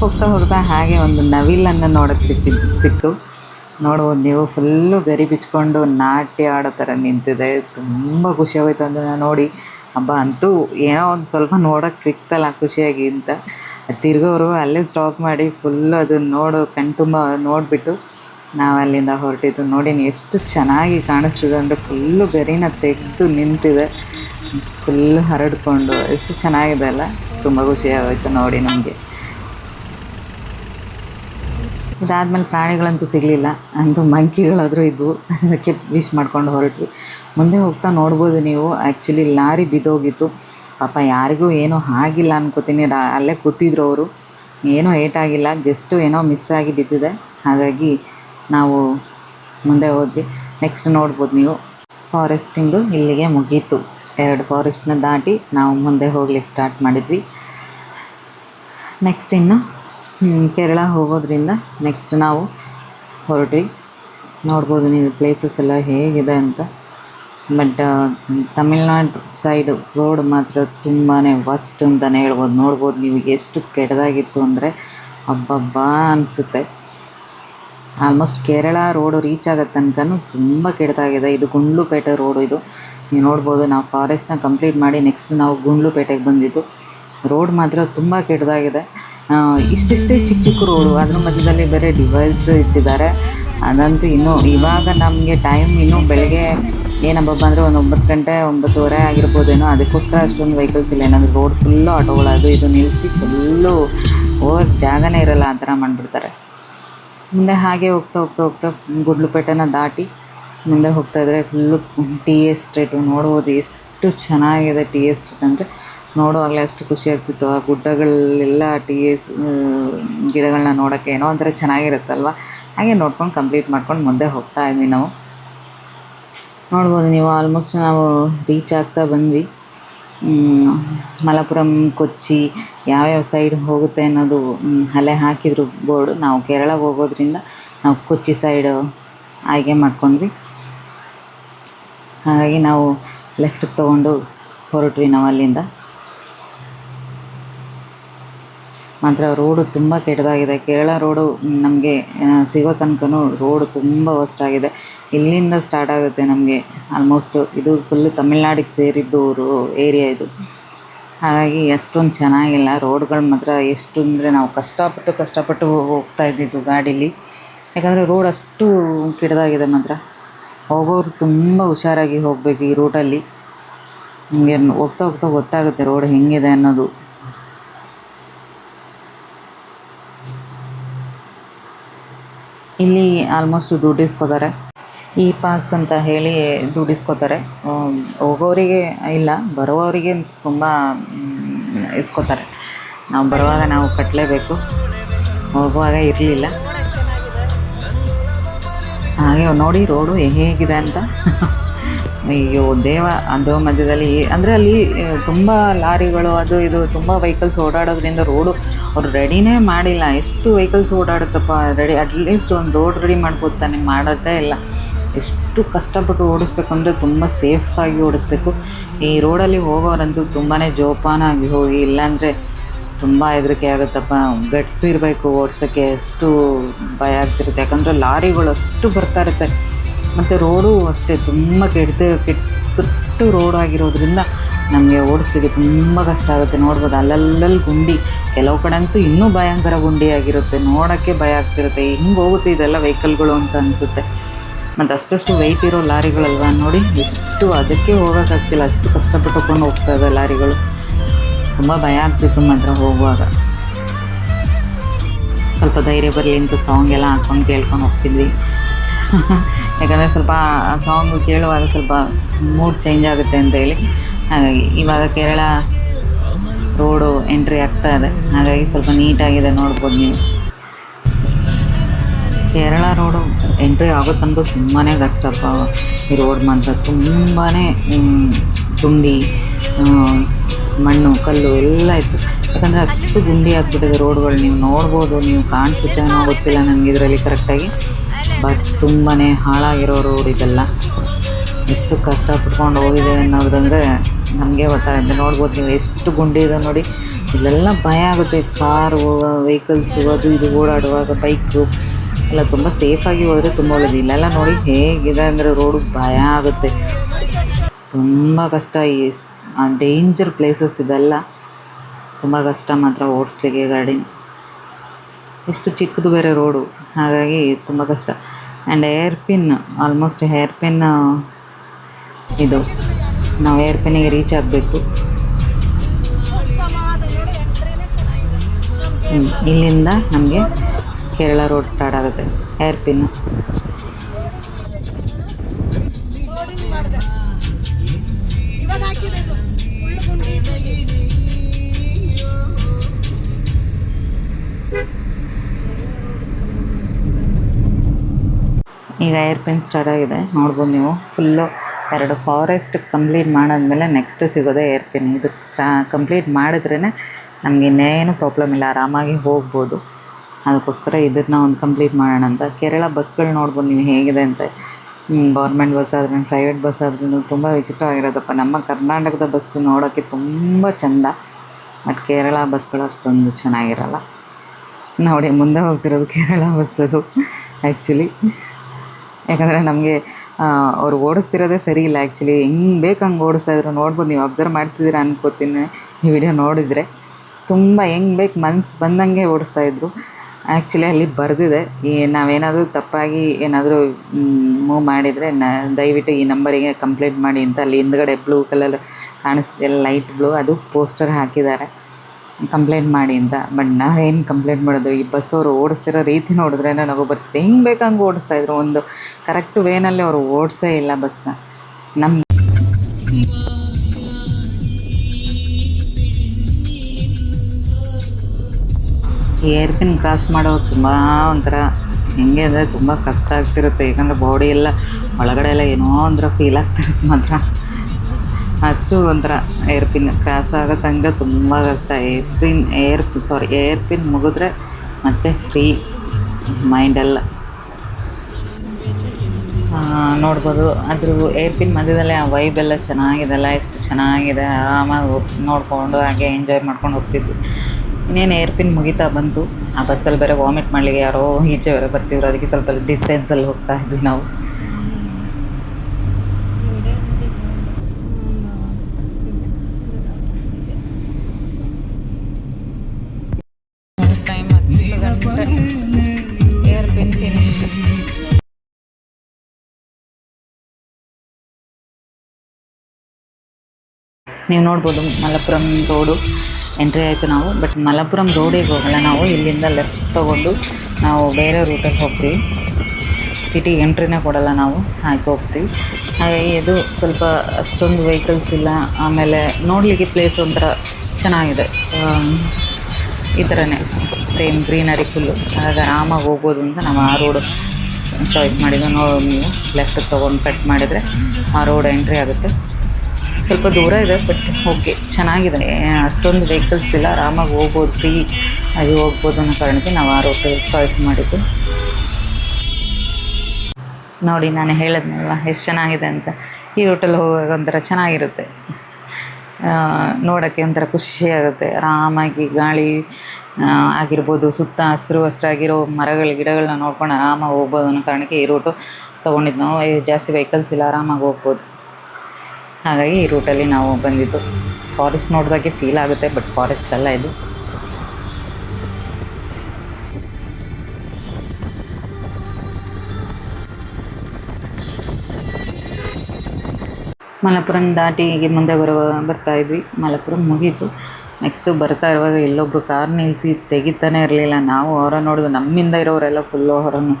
ಹೋಗ್ತಾ ಹೋಗ್ತಾ ಹಾಗೆ ಒಂದು ನವಿಲನ್ನು ನೋಡೋಕ್ಕೆ ಸಿಕ್ಕಿದ್ದು ಸಿಕ್ತು ನೋಡ್ಬೋದು ನೀವು ಫುಲ್ಲು ಗರಿ ಬಿಚ್ಕೊಂಡು ನಾಟ್ಯ ಆಡೋ ಥರ ನಿಂತಿದೆ. ತುಂಬ ಖುಷಿ ಆಗೋಯ್ತು ಅದನ್ನು ನೋಡಿ. ಹಬ್ಬ ಅಂತೂ ಏನೋ ಒಂದು ಸ್ವಲ್ಪ ನೋಡೋಕ್ಕೆ ಸಿಕ್ತಲ್ಲ ಖುಷಿಯಾಗಿ ಅಂತ. ತಿರ್ಗೋರು ಅಲ್ಲೇ ಸ್ಟಾಪ್ ಮಾಡಿ ಫುಲ್ಲು ಅದನ್ನು ನೋಡು ಕಣ್ತುಂಬ ನೋಡಿಬಿಟ್ಟು ನಾವು ಅಲ್ಲಿಂದ ಹೊರಟಿದ್ದು ನೋಡಿ ಎಷ್ಟು ಚೆನ್ನಾಗಿ ಕಾಣಿಸ್ತಿದೆ. ಅಂದರೆ ಫುಲ್ಲು ಗರಿನ ತೆಗೆದು ನಿಂತಿದೆ. ಫುಲ್ ಹರಡಿಕೊಂಡು ಎಷ್ಟು ಚೆನ್ನಾಗಿದೆ ಅಲ್ಲ. ತುಂಬ ಖುಷಿಯಾಗೋಯ್ತು ನೋಡಿ ನಮಗೆ. ಇದಾದಮೇಲೆ ಪ್ರಾಣಿಗಳಂತೂ ಸಿಗಲಿಲ್ಲ. ಅಂತೂ ಮಂಕಿಗಳಾದರೂ ಇದ್ವು. ಅದಕ್ಕೆ ವಿಶ್ ಮಾಡ್ಕೊಂಡು ಹೊರಟ್ವಿ. ಮುಂದೆ ಹೋಗ್ತಾ ನೋಡ್ಬೋದು ನೀವು. ಆ್ಯಕ್ಚುಲಿ ಲಾರಿ ಬಿದ್ದೋಗಿತ್ತು. ಪಾಪ ಯಾರಿಗೂ ಏನೂ ಆಗಿಲ್ಲ ಅನ್ಕೋತೀನಿ. ಅಲ್ಲೇ ಕೂತಿದ್ರು ಅವರು. ಏನೂ ಏಟಾಗಿಲ್ಲ. ಜಸ್ಟು ಏನೋ ಮಿಸ್ ಆಗಿ ಬಿದ್ದಿದೆ. ಹಾಗಾಗಿ ನಾವು ಮುಂದೆ ಹೋದ್ವಿ. ನೆಕ್ಸ್ಟ್ ನೋಡ್ಬೋದು ನೀವು. ಫಾರೆಸ್ಟಿಂದು ಇಲ್ಲಿಗೆ ಮುಗೀತು. ಎರಡು ಫಾರೆಸ್ಟ್ನ ದಾಟಿ ನಾವು ಮುಂದೆ ಹೋಗ್ಲಿಕ್ಕೆ ಸ್ಟಾರ್ಟ್ ಮಾಡಿದ್ವಿ. ನೆಕ್ಸ್ಟ್ ಇನ್ನು ಕೇರಳ ಹೋಗೋದ್ರಿಂದ ನೆಕ್ಸ್ಟ್ ನಾವು ಹೊರಟ್ವಿ. ನೋಡ್ಬೋದು ನೀವು ಪ್ಲೇಸಸ್ ಎಲ್ಲ ಹೇಗಿದೆ ಅಂತ. ಬಟ್ ತಮಿಳ್ನಾಡು ಸೈಡ್ ರೋಡ್ ಮಾತ್ರ ತುಂಬಾ ವಸ್ಟ್ ಅಂತಲೇ ಹೇಳ್ಬೋದು. ನೋಡ್ಬೋದು ನೀವು ಎಷ್ಟು ಕೆಟ್ಟದಾಗಿತ್ತು ಅಂದರೆ ಅಬ್ಬಬ್ಬಾ ಅನಿಸುತ್ತೆ. ಆಲ್ಮೋಸ್ಟ್ ಕೇರಳ ರೋಡು ರೀಚ್ ಆಗೋ ತನಕನೂ ತುಂಬ ಕೆಡ್ತಾಗಿದೆ ಇದು ಗುಂಡ್ಲುಪೇಟೆ ರೋಡು ಇದು. ನೀವು ನೋಡ್ಬೋದು, ನಾವು ಫಾರೆಸ್ಟ್ನ ಕಂಪ್ಲೀಟ್ ಮಾಡಿ ನೆಕ್ಸ್ಟ್ ನಾವು ಗುಂಡ್ಲುಪೇಟೆಗೆ ಬಂದಿದ್ದು. ರೋಡ್ ಮಾತ್ರ ತುಂಬ ಕೆಟ್ಟದಾಗಿದೆ ಇಷ್ಟಿಷ್ಟೇ ಚಿಕ್ಕ ಚಿಕ್ಕ ರೋಡು ಅದ್ರ ಮಧ್ಯದಲ್ಲಿ ಬೇರೆ ಡಿವೈಸ್ ಇಟ್ಟಿದ್ದಾರೆ. ಅದಂತೂ ಇನ್ನೂ ಇವಾಗ ನಮಗೆ ಟೈಮ್ ಇನ್ನೂ ಬೆಳಗ್ಗೆ ಏನಬ್ಬಪ್ಪ ಅಂದರೆ ಒಂದು ಒಂಬತ್ತು ಗಂಟೆ, ಒಂಬತ್ತುವರೆ ಆಗಿರ್ಬೋದೇನೋ, ಅದಕ್ಕೋಸ್ಕರ ಅಷ್ಟೊಂದು ವೆಹಿಕಲ್ಸ್ ಇಲ್ಲ. ಏನಂದ್ರೆ ರೋಡ್ ಫುಲ್ಲು ಅದು ಇದು ನಿಲ್ಲಿಸಿ ಫುಲ್ಲು ಓವರ್ ಜಾಗನೇ ಇರಲ್ಲ ಆ ಥರ ಮಾಡಿಬಿಡ್ತಾರೆ. ಮುಂದೆ ಹಾಗೆ ಹೋಗ್ತಾ ಹೋಗ್ತಾ ಹೋಗ್ತಾ ಗುಡ್ಲುಪೇಟೆನ ದಾಟಿ ಮುಂದೆ ಹೋಗ್ತಾ ಇದ್ರೆ ಫುಲ್ಲು ಟಿ ಎಸ್ಟೇಟು ನೋಡ್ಬೋದು ಎಷ್ಟು ಚೆನ್ನಾಗಿದೆ ಟಿ ಎಸ್ಟೇಟ್ ಅಂದರೆ. ನೋಡುವಾಗಲೇ ಅಷ್ಟು ಖುಷಿ ಆಗ್ತಿತ್ತು. ಆ ಗುಡ್ಡಗಳೆಲ್ಲ ಟಿ ಎಸ್ ಗಿಡಗಳನ್ನ ನೋಡೋಕ್ಕೆ ಏನೋ ಒಂಥರ ಚೆನ್ನಾಗಿರುತ್ತಲ್ವ? ಹಾಗೆ ನೋಡ್ಕೊಂಡು ಕಂಪ್ಲೀಟ್ ಮಾಡ್ಕೊಂಡು ಮುಂದೆ ಹೋಗ್ತಾ ಇದ್ವಿ ನಾವು. ನೋಡ್ಬೋದು ನೀವು ಆಲ್ಮೋಸ್ಟ್ ನಾವು ರೀಚ್ ಆಗ್ತಾ ಬಂದ್ವಿ. ಮಲಪುರಂ ಕೊಚ್ಚಿ ಯಾವ್ಯಾವ ಸೈಡ್ ಹೋಗುತ್ತೆ ಅನ್ನೋದು ಅಲೆ ಹಾಕಿದ್ರು ಬೋರ್ಡು ನಾವು ಕೇರಳಗೆ ಹೋಗೋದ್ರಿಂದ ನಾವು ಕೊಚ್ಚಿ ಸೈಡ್ ಆಯ್ಕೆ ಮಾಡ್ಕೊಂಡ್ವಿ. ಹಾಗಾಗಿ ನಾವು ಲೆಫ್ಟ್ಗೆ ತೊಗೊಂಡು ಹೊರಟ್ವಿ ನಾವು ಅಲ್ಲಿಂದ. ಮಾತ್ರ ರೋಡು ತುಂಬ ಕೆಟ್ಟದಾಗಿದೆ. ಕೇರಳ ರೋಡು ನಮಗೆ ಸಿಗೋ ತನಕನೂ ರೋಡು ತುಂಬ ವರ್ಸ್ಟ್ ಆಗಿದೆ. ಇಲ್ಲಿಂದ ಸ್ಟಾರ್ಟ್ ಆಗುತ್ತೆ ನಮಗೆ ಆಲ್ಮೋಸ್ಟು. ಇದು ಫುಲ್ಲು ತಮಿಳ್ನಾಡಿಗೆ ಸೇರಿದ್ದು ರೋ, ಏರಿಯಾ ಇದು. ಹಾಗಾಗಿ ಅಷ್ಟೊಂದು ಚೆನ್ನಾಗಿಲ್ಲ. ರೋಡ್ಗಳು ಮಾತ್ರ ಎಷ್ಟು ಅಂದರೆ ನಾವು ಕಷ್ಟಪಟ್ಟು ಕಷ್ಟಪಟ್ಟು ಹೋಗ್ತಾ ಇದ್ದಿದ್ದು ಗಾಡೀಲಿ. ಯಾಕಂದರೆ ರೋಡ್ ಅಷ್ಟು ಕೆಟ್ಟದಾಗಿದೆ ಮಾತ್ರ. ಹೋಗೋರು ತುಂಬ ಹುಷಾರಾಗಿ ಹೋಗಬೇಕು ಈ ರೂಟಲ್ಲಿ. ನಿಮಗೆ ಹೋಗ್ತಾ ಹೋಗ್ತಾ ಗೊತ್ತಾಗುತ್ತೆ ರೋಡ್ ಹೆಂಗಿದೆ ಅನ್ನೋದು. ಇಲ್ಲಿ ಆಲ್ಮೋಸ್ಟ್ ದುಡ್ಡು ಇಸ್ಕೋತಾರೆ ಈ ಪಾಸ್ ಅಂತ ಹೇಳಿ ದುಡ್ಡು ಇಸ್ಕೋತಾರೆ ಹೋಗೋರಿಗೆ ಇಲ್ಲ, ಬರುವವರಿಗೆ ತುಂಬ ಇಸ್ಕೋತಾರೆ. ನಾವು ಬರುವಾಗ ನಾವು ಕಟ್ಟಲೇಬೇಕು ಹೋಗುವಾಗ ಇರಲಿಲ್ಲ. ಹಾಗೆ ನೋಡಿ ರೋಡು ಹೇಗಿದೆ ಅಂತ. ಅಯ್ಯೋ, ದೇವ, ಅದು ಮಧ್ಯದಲ್ಲಿ, ಅಂದರೆ ಅಲ್ಲಿ, ತುಂಬ ಲಾರಿಗಳು, ಅದು ಇದು, ತುಂಬ ವೆಹಿಕಲ್ಸ್ ಓಡಾಡೋದ್ರಿಂದ ರೋಡು ಅವ್ರು ರೆಡಿನೇ ಮಾಡಿಲ್ಲ. ಎಷ್ಟು ವೆಹಿಕಲ್ಸ್ ಓಡಾಡುತ್ತಪ್ಪ ರೆಡಿ ಅಟ್ಲೀಸ್ಟ್ ಒಂದು ರೋಡ್ ರೆಡಿ ಮಾಡ್ಬೋದು ತಾನೆ, ಮಾಡೋದೇ ಇಲ್ಲ. ಎಷ್ಟು ಕಷ್ಟಪಟ್ಟು ಓಡಿಸ್ಬೇಕು ಅಂದರೆ ತುಂಬ ಸೇಫಾಗಿ ಓಡಿಸ್ಬೇಕು. ಈ ರೋಡಲ್ಲಿ ಹೋಗೋರಂತೂ ತುಂಬಾ ಜೋಪಾನಾಗಿ ಹೋಗಿ, ಇಲ್ಲಾಂದರೆ ತುಂಬ ಹೆದರಿಕೆ ಆಗುತ್ತಪ್ಪ. ಗಟ್ಸ್ ಇರಬೇಕು ಓಡಿಸೋಕ್ಕೆ, ಎಷ್ಟು ಭಯ ಆಗ್ತಿರುತ್ತೆ. ಯಾಕಂದರೆ ಲಾರಿಗಳು ಅಷ್ಟು ಬರ್ತಾ ಇರುತ್ತೆ. ಮತ್ತು ರೋಡು ಅಷ್ಟೇ ತುಂಬ ಕೆಡ್ತು ಕೆಟ್ಟು ರೋಡ್ ಆಗಿರೋದ್ರಿಂದ ನಮಗೆ ಓಡಿಸ್ಲಿಕ್ಕೆ ತುಂಬ ಕಷ್ಟ ಆಗುತ್ತೆ. ನೋಡ್ಬೋದು ಅಲ್ಲಲ್ಲಲ್ಲಿ ಗುಂಡಿ ಕೆಲವು ಕಡೆ ಅಂತೂ ಇನ್ನೂ ಭಯಂಕರ ಗುಂಡಿ ಆಗಿರುತ್ತೆ ನೋಡೋಕ್ಕೆ ಭಯ ಆಗ್ತಿರುತ್ತೆ. ಹಿಂಗೆ ಹೋಗುತ್ತೆ ಇದೆಲ್ಲ ವೆಹಿಕಲ್ಗಳು ಅಂತ ಅನಿಸುತ್ತೆ. ಮತ್ತು ಅಷ್ಟಷ್ಟು ವೆಯ್ಟ್ ಇರೋ ಲಾರಿಗಳಲ್ವಾ? ನೋಡಿ, ಎಷ್ಟು ಅದಕ್ಕೆ ಹೋಗೋಕ್ಕಾಗ್ತಿಲ್ಲ. ಅಷ್ಟು ಕಷ್ಟಪಟ್ಟುಕೊಂಡು ಹೋಗ್ತಾ ಇದೆ ಲಾರಿಗಳು. ತುಂಬ ಭಯ ಆಗ್ತಿತ್ತು ಮಾತ್ರ ಹೋಗುವಾಗ. ಸ್ವಲ್ಪ ಧೈರ್ಯ ಬರಲಿ ಅಂತ ಸಾಂಗ್ ಎಲ್ಲ ಹಾಕ್ಕೊಂಡು ಕೇಳ್ಕೊಂಡು ಹೋಗ್ತಿದ್ವಿ. ಯಾಕಂದರೆ ಸ್ವಲ್ಪ ಸಾಂಗು ಕೇಳುವಾಗ ಸ್ವಲ್ಪ ಮೂಡ್ ಚೇಂಜ್ ಆಗುತ್ತೆ ಅಂತ ಹೇಳಿ. ಹಾಗಾಗಿ ಇವಾಗ ಕೇರಳ ರೋಡು ಎಂಟ್ರಿ ಆಗ್ತಾ ಇದೆ. ಹಾಗಾಗಿ ಸ್ವಲ್ಪ ನೀಟಾಗಿದೆ ನೋಡ್ಬೋದು ನೀವು. ಕೇರಳ ರೋಡು ಎಂಟ್ರಿ ಆಗುತ್ತಂದು ತುಂಬಾ ಕಷ್ಟಪ್ಪ ಈ ರೋಡ್ ಮಾತ್ರ ತುಂಬಾ ಗುಂಡಿ ಮಣ್ಣು, ಕಲ್ಲು ಎಲ್ಲ ಇತ್ತು. ಯಾಕಂದರೆ ಅಷ್ಟು ಗುಂಡಿ ಆಗ್ಬಿಟ್ಟಿದೆ ರೋಡ್ಗಳು. ನೀವು ನೋಡ್ಬೋದು, ನೀವು ಕಾಣಿಸುತ್ತೆ ಅನ್ನೋ ಗೊತ್ತಿಲ್ಲ ನನಗೆ ಇದರಲ್ಲಿ ಕರೆಕ್ಟಾಗಿ ಬಟ್ ತುಂಬಾ ಹಾಳಾಗಿರೋ ರೋಡ್ ಇದೆಲ್ಲ. ಎಷ್ಟು ಕಷ್ಟಪಟ್ಕೊಂಡು ಹೋಗಿದೆ ಅನ್ನೋದಂದರೆ ನಮಗೆ ಗೊತ್ತಾಗುತ್ತೆ ನೋಡ್ಬೋದು ನೀವು ಎಷ್ಟು ಗುಂಡಿ ಇದೆ ನೋಡಿ. ಇಲ್ಲೆಲ್ಲ ಭಯ ಆಗುತ್ತೆ. ಕಾರು ವೆಹಿಕಲ್ಸು ಅದು ಇದು ಓಡಾಡುವಾಗ ಬೈಕು ಎಲ್ಲ ತುಂಬ ಸೇಫಾಗಿ ಹೋದರೆ ತುಂಬ ಒಳ್ಳೆಯದು ಇಲ್ಲೆಲ್ಲ ನೋಡಿ ಹೇಗಿದೆ ಅಂದರೆ ರೋಡು ಭಯ ಆಗುತ್ತೆ. ತುಂಬ ಕಷ್ಟ. ಈ ಡೇಂಜರ್ ಪ್ಲೇಸಸ್ ಇದೆಲ್ಲ ತುಂಬ ಕಷ್ಟ ಮಾತ್ರ ಓಡಿಸ್ಲಿಕ್ಕೆ ಗಾಡಿ. ಎಷ್ಟು ಚಿಕ್ಕದು ಬೇರೆ ರೋಡು ಹಾಗಾಗಿ ತುಂಬ ಕಷ್ಟ. And hairpin almost hairpin ಇದು. ನಾವು ಏರ್ಪೇನಿಗೆ ರೀಚ್ ಆಗಬೇಕು. ಇಲ್ಲಿಂದ ನಮಗೆ ಕೇರಳ ರೋಡ್ ಸ್ಟಾರ್ಟ್ ಆಗುತ್ತೆ. ಏರ್ ಪಿನ್ ಇವಾಗ ಹಾಕಿರೋದು ಫುಲ್ ಗುಂಡಿ ಇದೆ. ಈಗ ಏರ್ ಪಿನ್ ಸ್ಟಾರ್ಟ್ ಆಗಿದೆ. ನೋಡ್ಬೋದು ನೀವು. ಫುಲ್ಲು ಎರಡು ಫಾರೆಸ್ಟ್ ಕಂಪ್ಲೀಟ್ ಮಾಡಾದ್ಮೇಲೆ ನೆಕ್ಸ್ಟ್ ಸಿಗೋದೇ ಏರ್ಪಿನ್ ಇದು ಕಂಪ್ಲೀಟ್ ಮಾಡಿದ್ರೇ ನಮಗೆ ಇನ್ನೇನು ಪ್ರಾಬ್ಲಮ್ ಇಲ್ಲ, ಆರಾಮಾಗಿ ಹೋಗ್ಬೋದು. ಅದಕ್ಕೋಸ್ಕರ ಇದನ್ನ ಒಂದು ಕಂಪ್ಲೀಟ್ ಮಾಡೋಣ ಅಂತ. ಕೇರಳ ಬಸ್ಗಳು ನೋಡ್ಬೋದು ನೀವು ಹೇಗಿದೆ ಅಂತ. ಗೌರ್ಮೆಂಟ್ ಬಸ್ ಆದ್ರೂ ಪ್ರೈವೇಟ್ ಬಸ್ ಆದ್ರೂ ತುಂಬ ವಿಚಿತ್ರವಾಗಿರೋದಪ್ಪ. ನಮ್ಮ ಕರ್ನಾಟಕದ ಬಸ್ ನೋಡೋಕ್ಕೆ ತುಂಬ ಚೆಂದ. ಬಟ್ ಕೇರಳ ಬಸ್ಗಳು ಅಷ್ಟೊಂದು ಚೆನ್ನಾಗಿರಲ್ಲ. ನೋಡಿ, ಮುಂದೆ ಹೋಗ್ತಿರೋದು ಕೇರಳ ಬಸ್ ಅದು ಆ್ಯಕ್ಚುಲಿ ಯಾಕಂದರೆ ನಮಗೆ ಅವ್ರು ಓಡಿಸ್ತಿರೋದೇ ಸರಿ ಇಲ್ಲ ಆ್ಯಕ್ಚುಲಿ ಹೆಂಗೆ ಬೇಕು ಹಂಗೆ ಓಡಿಸ್ತಾ ಇದ್ರು ನೋಡ್ಬೋದು, ನೀವು ಅಬ್ಸರ್ವ್ ಮಾಡ್ತಿದ್ದೀರಾ ಅನ್ಕೋತೀನಿ. ಈ ವಿಡಿಯೋ ನೋಡಿದರೆ ತುಂಬ ಹೆಂಗೆ ಬೇಕು ಮನ್ಸು ಬಂದಂಗೆ ಓಡಿಸ್ತಾ ಇದ್ರು. ಆ್ಯಕ್ಚುಲಿ ಅಲ್ಲಿ ಬರೆದಿದೆ. ಈ ನಾವೇನಾದರೂ ತಪ್ಪಾಗಿ ಏನಾದರೂ ಮೂವ್ ಮಾಡಿದರೆ ನ, ದಯವಿಟ್ಟು ಈ ನಂಬರಿಗೆ ಕಂಪ್ಲೇಂಟ್ ಮಾಡಿ ಅಂತ ಅಲ್ಲಿ ಹಿಂದ್ಗಡೆ ಬ್ಲೂ ಕಲರ್ ಕಾಣಿಸ್ತಿದೆ ಲೈಟ್ ಬ್ಲೂ ಅದು ಪೋಸ್ಟರ್ ಹಾಕಿದ್ದಾರೆ. ಕಂಪ್ಲೇಂಟ್ ಮಾಡಿ ಅಂತ. ಬಟ್ ನಾವೇನು ಕಂಪ್ಲೇಂಟ್ ಮಾಡೋದು? ಈ ಬಸ್ಸವರು ಓಡಿಸ್ತಿರೋ ರೀತಿ ನೋಡಿದ್ರೆ ನನಗೂ ಬರ್ತದೆ. ಹೆಂಗೆ ಬೇಕು ಹಂಗೆ ಓಡಿಸ್ತಾ ಇದ್ರು? ಒಂದು ಕರೆಕ್ಟ್ ವೇನಲ್ಲಿ ಅವರು ಓಡಿಸೇ ಇಲ್ಲ ಬಸ್ನ ನಮ್ಮ ಏರ್ಪಿನ್ ಕ್ರಾಸ್ ಮಾಡೋದು ತುಂಬ ಒಂಥರ ಹೆಂಗೆ ಅಂದರೆ ತುಂಬ ಕಷ್ಟ ಆಗ್ತಿರುತ್ತೆ. ಯಾಕಂದರೆ ಬಾಡಿ ಎಲ್ಲ ಒಳಗಡೆ ಎಲ್ಲ ಏನೋ ಒಂಥರ ಫೀಲ್ ಆಗ್ತಿರುತ್ತೆ ಮಾತ್ರ. ಅಷ್ಟು ಒಂಥರ ಏರ್ಪಿನ್ ಕ್ರಾಸ್ ಆಗೋ ತಂಗ ತುಂಬ ಕಷ್ಟ. ಏರ್ಪಿನ್ ಏರ್ ಸಾರಿ ಏರ್ಪಿನ್ ಮುಗಿದ್ರೆ ಮತ್ತೆ ಫ್ರೀ ಮೈಂಡೆಲ್ಲ ನೋಡ್ಬೋದು. ಅದ್ರ ಏರ್ಪಿನ್ ಮಧ್ಯದಲ್ಲೇ ಆ ವೈಬ್ ಎಲ್ಲ ಚೆನ್ನಾಗಿದೆಲ್ಲ ಎಷ್ಟು ಚೆನ್ನಾಗಿದೆ. ಆರಾಮಾಗಿ ನೋಡಿಕೊಂಡು ಹಾಗೆ ಎಂಜಾಯ್ ಮಾಡ್ಕೊಂಡು ಹೋಗ್ತಿದ್ವಿ. ಇನ್ನೇನು ಏರ್ಪಿನ್ ಮುಗಿತಾ ಬಂತು. ಆ ಬಸ್ಸಲ್ಲಿ ಬೇರೆ ವಾಮಿಟ್ ಮಾಡಲಿಕ್ಕೆ ಯಾರೋ ಈಚೆ ಬೇರೆ ಬರ್ತಿದ್ರು. ಅದಕ್ಕೆ ಸ್ವಲ್ಪ ಡಿಸ್ಟೆನ್ಸಲ್ಲಿ ಹೋಗ್ತಾ ಇದ್ವಿ ನಾವು. ನೀವು ನೋಡ್ಬೋದು ಮಲಪುರಂ ರೋಡು ಎಂಟ್ರಿ ಆಯಿತು ನಾವು. ಬಟ್ ಮಲಪುರಂ ರೋಡಿಗೆ ಹೋಗಲ್ಲ ನಾವು. ಇಲ್ಲಿಂದ ಲೆಫ್ಟ್ ತೊಗೊಂಡು ನಾವು ಬೇರೆ ರೂಟಲ್ಲಿ ಹೋಗ್ತೀವಿ. ಸಿಟಿ ಎಂಟ್ರಿನೇ ಕೊಡಲ್ಲ ನಾವು. ಆಯ್ತು ಹೋಗ್ತೀವಿ. ಹಾಗಾಗಿ ಇದು ಸ್ವಲ್ಪ ಅಷ್ಟೊಂದು ವೆಹಿಕಲ್ಸ್ ಇಲ್ಲ. ಆಮೇಲೆ ನೋಡಲಿಕ್ಕೆ ಪ್ಲೇಸ್ ಒಂಥರ ಚೆನ್ನಾಗಿದೆ. ಈ ಥರನೇ ಸೇಮ್ ಗ್ರೀನರಿ ಫುಲ್ಲು ಆಗ ಆರಾಮಾಗಿ ಹೋಗ್ಬೋದು ಅಂತ ನಾವು ಆ ರೋಡು ಚಾಯ್ಸ್ ಮಾಡಿದ್ದು. ನೋಡಿ ನೀವು. ಲೆಫ್ಟ್ ತೊಗೊಂಡು ಕಟ್ ಮಾಡಿದರೆ ಆ ರೋಡ್ ಎಂಟ್ರಿ ಆಗುತ್ತೆ. ಸ್ವಲ್ಪ ದೂರ ಇದೆ ಬಟ್ ಓಕೆ ಚೆನ್ನಾಗಿದೆ. ಅಷ್ಟೊಂದು ವೆಹಿಕಲ್ಸ್ ಇಲ್ಲ, ಆರಾಮಾಗಿ ಹೋಗ್ಬೋದು ಫ್ರೀ ಅಲ್ಲಿ ಹೋಗ್ಬೋದು ಅನ್ನೋ ಕಾರಣಕ್ಕೆ ನಾವು ಆ ರೋಟ್ ಚಾಯ್ಸ್ ಮಾಡಿದ್ದು. ನೋಡಿ, ನಾನು ಹೇಳಿದ್ನಲ್ವ, ಎಷ್ಟು ಚೆನ್ನಾಗಿದೆ ಅಂತ. ಈ ರೂಟಲ್ಲಿ ಹೋಗುವಾಗ ಒಂಥರ ಚೆನ್ನಾಗಿರುತ್ತೆ. ನೋಡೋಕ್ಕೆ ಒಂಥರ ಖುಷಿ ಆಗುತ್ತೆ ಆರಾಮಾಗಿ ಗಾಳಿ ಆಗಿರ್ಬೋದು, ಸುತ್ತ ಹಸಿರು ಹಸಿರಾಗಿರೋ ಮರಗಳು, ಗಿಡಗಳನ್ನ ನೋಡ್ಕೊಂಡು ಆರಾಮಾಗಿ ಹೋಗ್ಬೋದು ಅನ್ನೋ ಕಾರಣಕ್ಕೆ ಈ ರೂಟು ತೊಗೊಂಡಿದ್ದು. ನಾವು, ಜಾಸ್ತಿ ವೆಹಿಕಲ್ಸ್ ಇಲ್ಲ, ಆರಾಮಾಗಿ ಹೋಗ್ಬೋದು. ಹಾಗಾಗಿ ಈ ರೂಟಲ್ಲಿ ನಾವು ಬಂದಿದ್ದು. ಫಾರೆಸ್ಟ್ ನೋಡಿದಾಗೆ ಫೀಲ್ ಆಗುತ್ತೆ ಬಟ್ ಫಾರೆಸ್ಟ್ ಅಲ್ಲ ಇದು. ಮಲಪುರಂ ದಾಟಿ ಮುಂದೆ ಬರುವ, ಬರ್ತಾ ಇದ್ವಿ. ಮಲಪುರಂ ಮುಗೀತು. ನೆಕ್ಸ್ಟು ಬರ್ತಾ ಇರುವಾಗ ಇಲ್ಲೊಬ್ರು ಕಾರ್ ನಿಲ್ಲಿಸಿ ತೆಗಿತಾನೆ ಇರಲಿಲ್ಲ. ನಾವು ಅವರ ನೋಡಿದ್ವಿ ನಮ್ಮಿಂದ ಇರೋರೆಲ್ಲ ಫುಲ್ಲು ಅವರನ್ನು.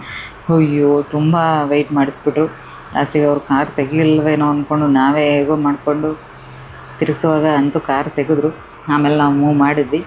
ಅಯ್ಯೋ, ತುಂಬ ವೆಯ್ಟ್ ಮಾಡಿಸ್ಬಿಟ್ರು. ಲಾಸ್ಟಿಗೆ ಅವ್ರು ಕಾರ್ ತೆಗಿಲ್ವೇನೋ ಅಂದ್ಕೊಂಡು ನಾವೇ ಹೇಗೋ ಮಾಡಿಕೊಂಡು ತಿರುಗಿಸುವಾಗ ಅಂತೂ ಕಾರ್ ತೆಗೆದ್ರು. ಆಮೇಲೆ ನಾವು ಮೂವ್ ಮಾಡಿದ್ವಿ.